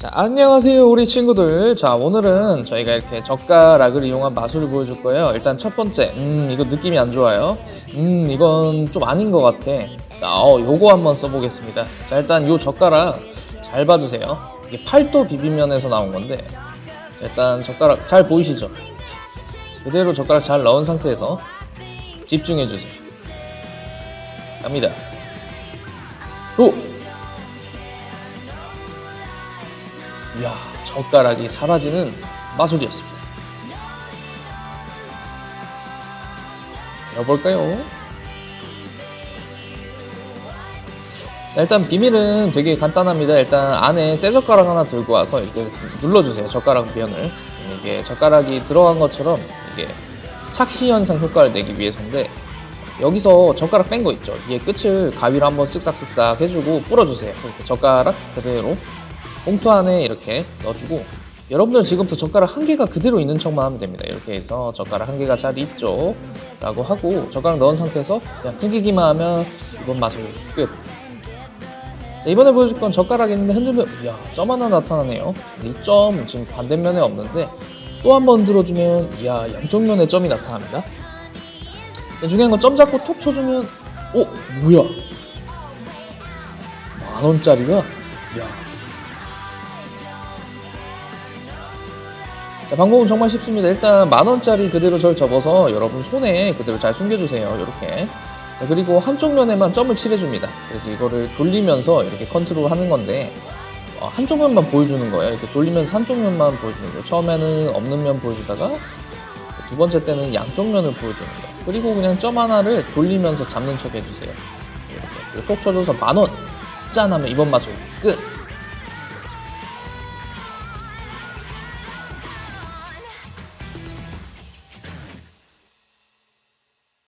자, 안녕하세요, 우리 친구들. 자, 오늘은 저희가 이렇게 젓가락을 이용한 마술을 보여줄 거예요. 일단 첫 번째, 음, 이거 느낌이 안 좋아요. 음, 이건 좀 아닌 것 같아. 자, 어, 요거 한번 써보겠습니다. 자, 일단 요 젓가락 잘 봐주세요. 이게 팔도 비빔면에서 나온 건데, 일단 젓가락 잘 보이시죠? 그대로 젓가락 잘 넣은 상태에서 집중해주세요. 갑니다. 오! 이야, 젓가락이 사라지는 마술이었습니다. 열어볼까요? 자, 일단 비밀은 되게 간단합니다. 일단 안에 새 젓가락 하나 들고 와서 이렇게 눌러주세요. 젓가락 면을. 이게 젓가락이 들어간 것처럼 이게 착시 현상 효과를 내기 위해서인데 여기서 젓가락 뺀 거 있죠. 이게 끝을 가위로 한번 쓱싹쓱싹 해주고 뿌려주세요. 이렇게 젓가락 그대로 봉투 안에 이렇게 넣어주고 여러분들 지금부터 젓가락 한 개가 그대로 있는 척만 하면 됩니다. 이렇게 해서 젓가락 한 개가 잘 있죠. 라고 하고 젓가락 넣은 상태에서 그냥 구기기만 하면 이번 마술 끝. 자, 이번에 보여줄 건 젓가락이 있는데 흔들면 이야 점 하나 나타나네요. 이 점 지금 반대면에 없는데 또 한 번 들어주면 이야 양쪽 면에 점이 나타납니다. 중요한 건 점 잡고 톡 쳐주면 오 뭐야 만 원짜리가 이야 자, 방법은 정말 쉽습니다. 일단 만 원짜리 그대로 절 접어서 여러분 손에 그대로 잘 숨겨주세요. 이렇게. 자, 그리고 한쪽 면에만 점을 칠해줍니다. 그래서 이거를 돌리면서 이렇게 컨트롤 하는 건데 어, 한쪽 면만 보여주는 거예요. 이렇게 돌리면서 한쪽 면만 보여주는 거예요. 처음에는 없는 면 보여주다가 두 번째 때는 양쪽 면을 보여주는 거예요. 그리고 그냥 점 하나를 돌리면서 잡는 척 해주세요. 이렇게. 톡 쳐줘서 만 원! 짠! 하면 이번 마술 끝!